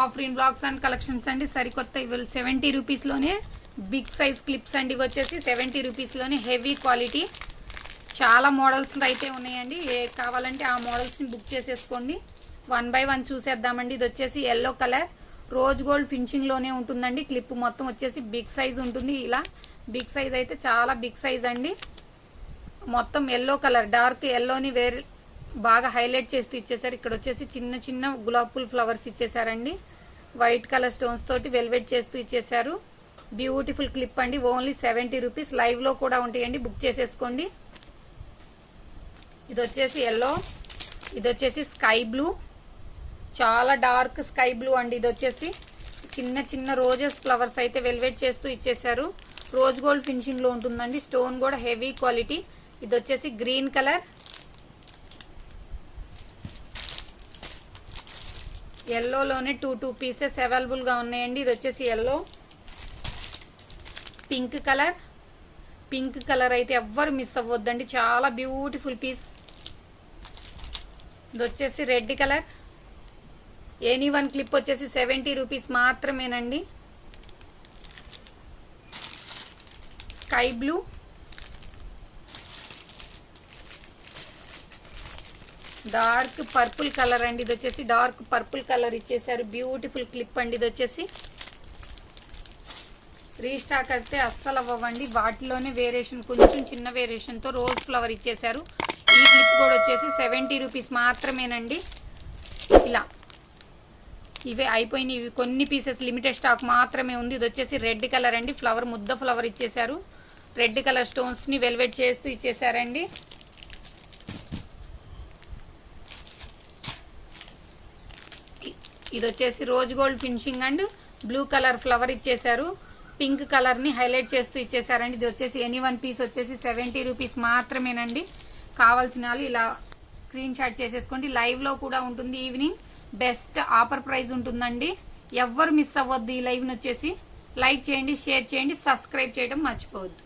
Afreen blocks and collections అండి. సరికొత్త ఇవి సెవెంటీ రూపీస్లోనే బిగ్ సైజ్ క్లిప్స్ అండి. ఇవి వచ్చేసి సెవెంటీ రూపీస్లోనే హెవీ క్వాలిటీ. చాలా మోడల్స్ అయితే ఉన్నాయండి. ఏ కావాలంటే ఆ మోడల్స్ని బుక్ చేసేసుకోండి. వన్ బై వన్ చూసేద్దామండి. ఇది వచ్చేసి ఎల్లో కలర్. రోజ్ గోల్డ్ ఫినిషింగ్లోనే ఉంటుందండి. క్లిప్ మొత్తం వచ్చేసి బిగ్ సైజ్ ఉంటుంది ఇలా. బిగ్ సైజ్ అయితే చాలా బిగ్ సైజ్ అండి. మొత్తం ఎల్లో కలర్. డార్క్ ఎల్లోని వేరే బాగా హైలైట్ చేస్తూ ఇచ్చేసారు ఇక్కడ వచ్చేసి చిన్న చిన్న గులాబ్ పూల్ ఫ్లవర్స్ ఇచ్చేసారండి వైట్ కలర్ స్టోన్స్ తోటి వెల్వెట్ చేస్తూ ఇచ్చేసారు బ్యూటిఫుల్ క్లిప్ అండి. ఓన్లీ సెవెంటీ రూపీస్ లైవ్లో కూడా ఉంటాయండి. బుక్ చేసేసుకోండి. ఇది వచ్చేసి ఎల్లో ఇది వచ్చేసి స్కై బ్లూ చాలా డార్క్ స్కై బ్లూ అండి ఇది వచ్చేసి. చిన్న చిన్న రోజెస్ ఫ్లవర్స్ అయితే వెల్వెట్ చేస్తూ ఇచ్చేసారు రోజ్ గోల్డ్ ఫినిషింగ్లో ఉంటుందండి. స్టోన్ కూడా హెవీ క్వాలిటీ ఇది వచ్చేసి గ్రీన్ కలర్ ఎల్లోలోనే టూ టూ పీసెస్ అవైలబుల్గా ఉన్నాయండి. ఇది వచ్చేసి yellow pink colour pink colour అయితే ఎవ్వరు మిస్ అవ్వద్దండి. చాలా బ్యూటిఫుల్ పీస్ ఇది వచ్చేసి red colour any one clip వచ్చేసి సెవెంటీ రూపీస్ మాత్రమేనండి. Sky blue dark purple colour అండి ఇది వచ్చేసి డార్క్ పర్పుల్ కలర్ ఇచ్చేసారు బ్యూటిఫుల్ క్లిప్ అండి ఇది వచ్చేసి. రీస్టాక్ అయితే అస్సలు అవ్వండి వాటిలోనే వేరియేషన్ కొంచెం చిన్న వేరియేషన్తో రోజ్ ఫ్లవర్ ఇచ్చేసారు ఈ క్లిప్ కూడా వచ్చేసి సెవెంటీ రూపీస్ మాత్రమేనండి. ఇలా. ఇవే అయిపోయినాయి. ఇవి కొన్ని పీసెస్ లిమిటెడ్ స్టాక్ మాత్రమే ఉంది. ఇది వచ్చేసి రెడ్ కలర్ అండి. ఫ్లవర్ ముద్ద ఫ్లవర్ ఇచ్చేసారు రెడ్ కలర్ స్టోన్స్ని వెల్వెట్ చేస్తూ ఇచ్చేసారండి ఇది వచ్చేసి rose gold finishing and blue colour flower ఇచ్చేసారు పింక్ కలర్ని హైలైట్ చేస్తూ ఇచ్చేసారండి ఇది వచ్చేసి ఎనీ వన్ పీస్ వచ్చేసి సెవెంటీ రూపీస్ మాత్రమేనండి. కావాల్సిన వాళ్ళు ఇలా స్క్రీన్ షాట్ చేసేసుకోండి. లైవ్లో కూడా ఉంటుంది ఈవినింగ్. బెస్ట్ ఆఫర్ ప్రైజ్ ఉంటుందండి. ఎవ్వరు మిస్ అవ్వద్దు ఈ లైవ్ని వచ్చేసి. లైక్ చేయండి షేర్ చేయండి సబ్స్క్రైబ్ చేయడం మర్చిపోవద్దు.